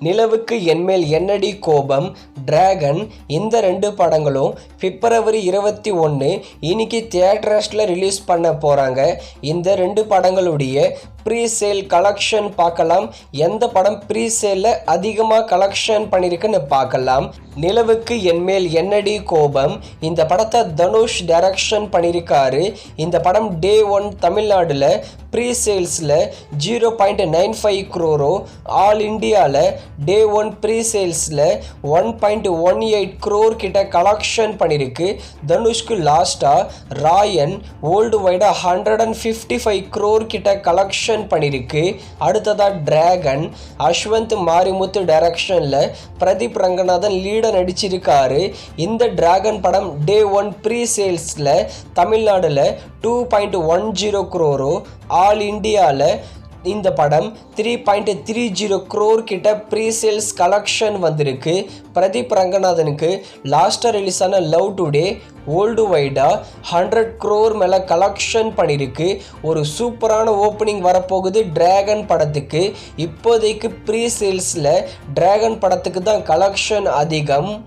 நிலவுக்கு என்மேல் என்னடி கோபம்? டிராகன் இந்த ரெண்டு படங்களும் பிப்ரவரி இருபத்தி ஒன்று இன்னைக்கு தியேட்டர்ஸில் ரிலீஸ் பண்ண போகிறாங்க இந்த ரெண்டு படங்களுடைய ப்ரீ சேல் கலெக்ஷன் பார்க்கலாம். எந்த படம் ப்ரீ சேலில் அதிகமாக கலெக்ஷன் பண்ணியிருக்குன்னு பார்க்கலாம். நிலவுக்கு என்மேல் என்னடி கோபம்? இந்த படத்தை தனுஷ் டைரக்ஷன் பண்ணியிருக்காரு இந்த படம் டே ஒன் தமிழ்நாடுல pre சேல்ஸில் zero point nine five crore all இண்டியாவில் day one pre சேல்ஸில் one point one eight crore கிட்ட கலெக்ஷன் பண்ணியிருக்கு தனுஷ்க்கு லாஸ்ட்டாக Raayan world வைடாக hundred and fifty five crore கிட்ட கலெக்ஷன் பண்ணியிருக்கு அடுத்ததாக டிராகன் அஸ்வந்த் மாரிமுத்து டைரக்ஷனில் பிரதீப் ரங்கநாதன் லீடர் நடிச்சிருக்காரு. இந்த டிராகன் படம் டே ஒன் ப்ரீ சேல்ஸில் தமிழ்நாடுல two point one zero crore all இண்டியாவில் இந்த படம் three point three zero crore கிட்ட ப்ரீ சேல்ஸ் கலெக்ஷன் வந்திருக்கு. பிரதீப் ரங்கநாதனுக்கு லாஸ்ட்டாக ரிலீஸ் ஆன லவ் டுடே வேர்ல்டு வைடாக ஹண்ட்ரட் க்ரோர் மேலே கலெக்ஷன் பண்ணியிருக்கு ஒரு சூப்பரான ஓப்பனிங் வரப்போகுது டிராகன் படத்துக்கு. இப்போதைக்கு ப்ரீ சேல்ஸில் டிராகன் படத்துக்கு தான் கலெக்ஷன் அதிகம்.